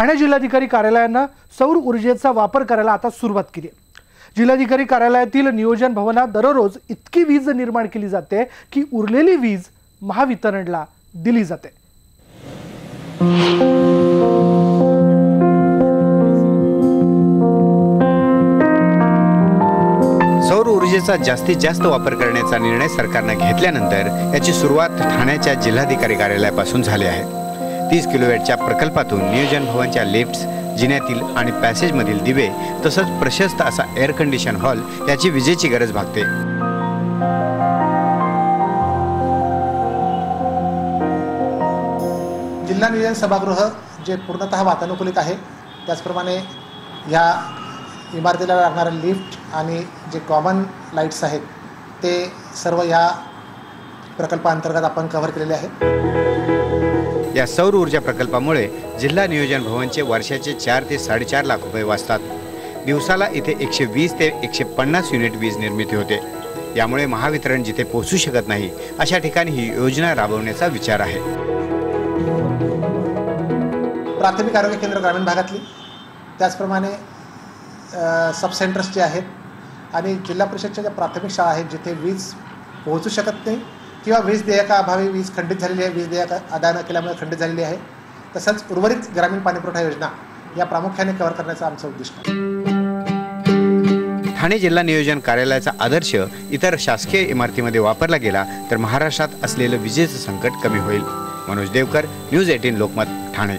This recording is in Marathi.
ठाणे जिल्हाधिकारी कार्यालयानं सौर ऊर्जेचा वापर करायला आता सुरुवात केली आहे. जिल्हाधिकारी कार्यालयातील नियोजन भवनात दररोज इतकी वीज निर्माण केली जाते की उरलेली वीज महावितरणला दिली जाते. सौर ऊर्जेचा जास्तीत जास्त वापर करण्याचा निर्णय सरकारनं घेतल्यानंतर याची सुरुवात ठाण्याच्या जिल्हाधिकारी कार्यालयापासून झाली आहे. तीस किलोवॅटच्या प्रकल्पातून नियोजन भवनच्या लिफ्ट्स जिन्यातील आणि पॅसेजमधील दिवे तसंच प्रशस्त असा एअर कंडिशन हॉल याची विजेची गरज भागते. जिल्हा नियोजन सभागृह जे पूर्णतः वातानुकूलित आहे त्याचप्रमाणे ह्या इमारतीला लागणारं लिफ्ट आणि जे कॉमन लाईट्स आहेत ते सर्व ह्या प्रकल्पाअंतर्गत आपण कव्हर केलेले आहेत या सौर ऊर्जा प्रकल्पामुळे जिल्हा नियोजन भवनचे वर्षाचे चार ते साडेचार लाख रुपये वाचतात. दिवसाला इथे एकशे वीस ते एकशे पन्नास युनिट वीज निर्मिती होते. यामुळे महावितरण जिथे पोहोचू शकत नाही अशा ठिकाणी ही योजना राबवण्याचा विचार आहे. प्राथमिक आरोग्य केंद्र ग्रामीण भागातली. त्याचप्रमाणे सब सेंटर्स जे आहेत आणि जिल्हा परिषदच्या ज्या प्राथमिक शाळा आहेत जिथे वीज पोहोचू शकत नाही किंवा वीज देयकाअभावी वीज खंडित झालेली आहे वीज देयक अदा न केल्यामुळे खंडित झालेली आहे. तसंच उर्वरित ग्रामीण पाणीपुरवठा योजना या प्रामुख्याने कव्हर करण्याचं आमचं उद्दिष्ट ठाणे जिल्हा नियोजन कार्यालयाचा आदर्श इतर शासकीय इमारतीमध्ये वापरला गेला तर महाराष्ट्रात असलेलं विजेचं संकट कमी होईल. Manoj Devkar news eighteen Lokmat Thane.